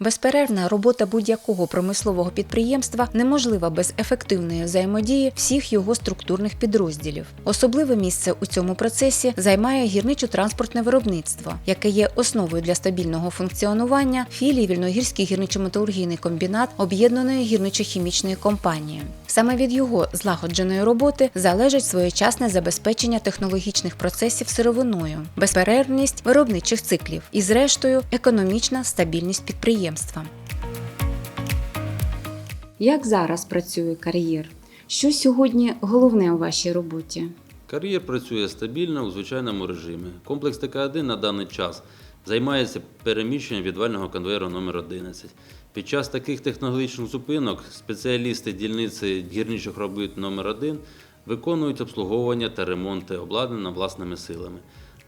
Безперервна робота будь-якого промислового підприємства неможлива без ефективної взаємодії всіх його структурних підрозділів. Особливе місце у цьому процесі займає гірничо-транспортне виробництво, яке є основою для стабільного функціонування філії Вільногірський гірничо-металургійний комбінат об'єднаної гірничо-хімічної компанії. Саме від його злагодженої роботи залежить своєчасне забезпечення технологічних процесів сировиною, безперервність виробничих циклів і, зрештою, економічна стабільність підприємства. Як зараз працює кар'єр? Що сьогодні головне у вашій роботі? Кар'єр працює стабільно у звичайному режимі. Комплекс ТК-1 на даний час займається переміщенням відвального конвейера номер 11 Під час таких технологічних зупинок спеціалісти дільниці гірничих робіт номер 1 виконують обслуговування та ремонти обладнання власними силами.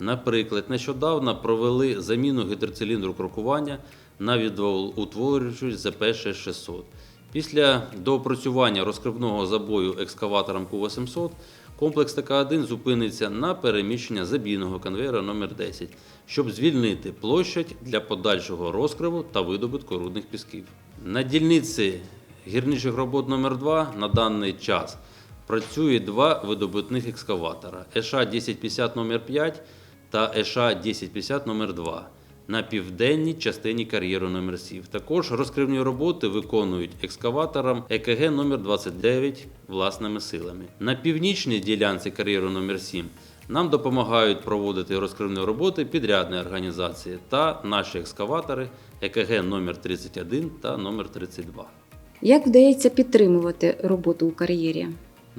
Наприклад, нещодавно провели заміну гідроциліндру крокування на відволутворюючу ЗП-6600. Після доопрацювання розкривного забою екскаватором Q800 комплекс ТК-1 зупиниться на переміщення забійного конвейера номер 10 щоб звільнити площадь для подальшого розкриву та видобутку рудних пісків. На дільниці гірничих робот номер 2 на даний час працює два видобутних екскаватора ЕША 1050 номер 5 та ЕША 1050 номер 2 на південній частині кар'єру номер 7. Також розкривні роботи виконують екскаватором ЕКГ номер 29 власними силами. На північній ділянці кар'єру номер 7 нам допомагають проводити розкривні роботи підрядні організації та наші екскаватори ЕКГ номер 31 та номер 32. Як вдається підтримувати роботу у кар'єрі?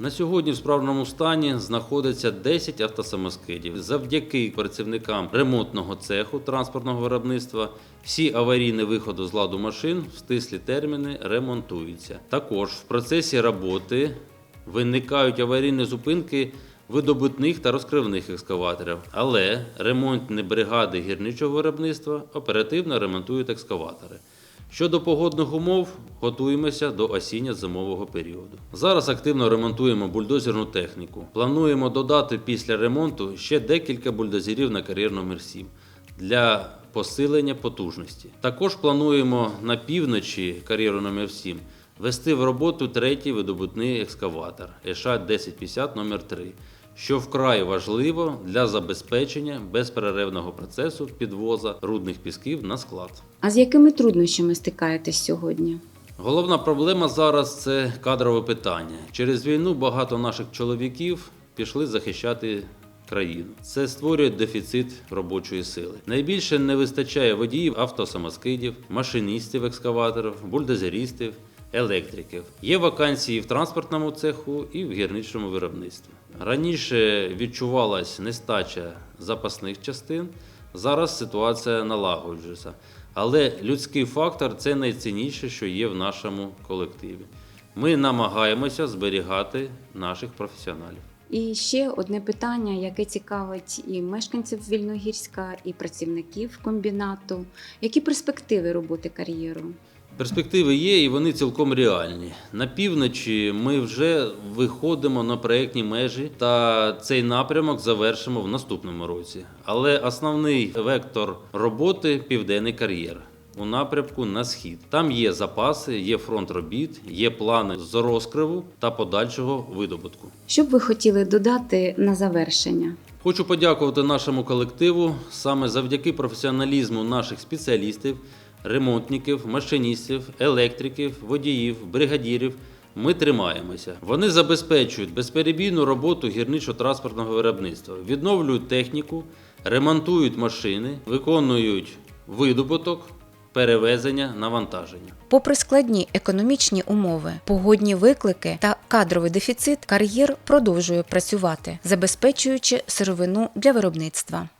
На сьогодні в справному стані знаходиться 10 автосамоскидів. Завдяки працівникам ремонтного цеху транспортного виробництва всі аварійні виходи з ладу машин в стислі терміни ремонтуються. Також в процесі роботи виникають аварійні зупинки видобутних та розкривних екскаваторів, але ремонтні бригади гірничого виробництва оперативно ремонтують екскаватори. Щодо погодних умов, готуємося до осінньо-зимового періоду. Зараз активно ремонтуємо бульдозерну техніку. Плануємо додати після ремонту ще декілька бульдозерів на кар'єр номер 7 для посилення потужності. Також плануємо на півночі кар'єру номер 7 вести в роботу третій видобутний екскаватор ЕША 1050 номер 3 що вкрай важливо для забезпечення безперервного процесу підвоза рудних пісків на склад. А з якими труднощами стикаєтесь сьогодні? Головна проблема зараз це кадрове питання. Через війну багато наших чоловіків пішли захищати країну. Це створює дефіцит робочої сили. Найбільше не вистачає водіїв автосамоскидів, машиністів екскаваторів, бульдозерістів. Електриків є вакансії в транспортному цеху і в гірничному виробництві. Раніше відчувалась нестача запасних частин, зараз ситуація налагоджується. Але людський фактор це найцінніше, що є в нашому колективі. Ми намагаємося зберігати наших професіоналів. І ще одне питання, яке цікавить і мешканців Вільногірська, і працівників комбінату. Які перспективи роботи кар'єру? Перспективи є і вони цілком реальні. На півночі ми вже виходимо на проєктні межі, та цей напрямок завершимо в наступному році. Але основний вектор роботи південний кар'єр. У напрямку на схід там є запаси, є фронт робіт, є плани з розкриву та подальшого видобутку. Що б ви хотіли додати на завершення? Хочу подякувати нашому колективу саме завдяки професіоналізму наших спеціалістів, ремонтників, машиністів, електриків, водіїв, бригадірів. Ми тримаємося. Вони забезпечують безперебійну роботу гірничо-транспортного виробництва, відновлюють техніку, ремонтують машини, виконують видобуток, перевезення, навантаження. Попри складні економічні умови, погодні виклики та кадровий дефіцит, кар'єр продовжує працювати, забезпечуючи сировину для виробництва.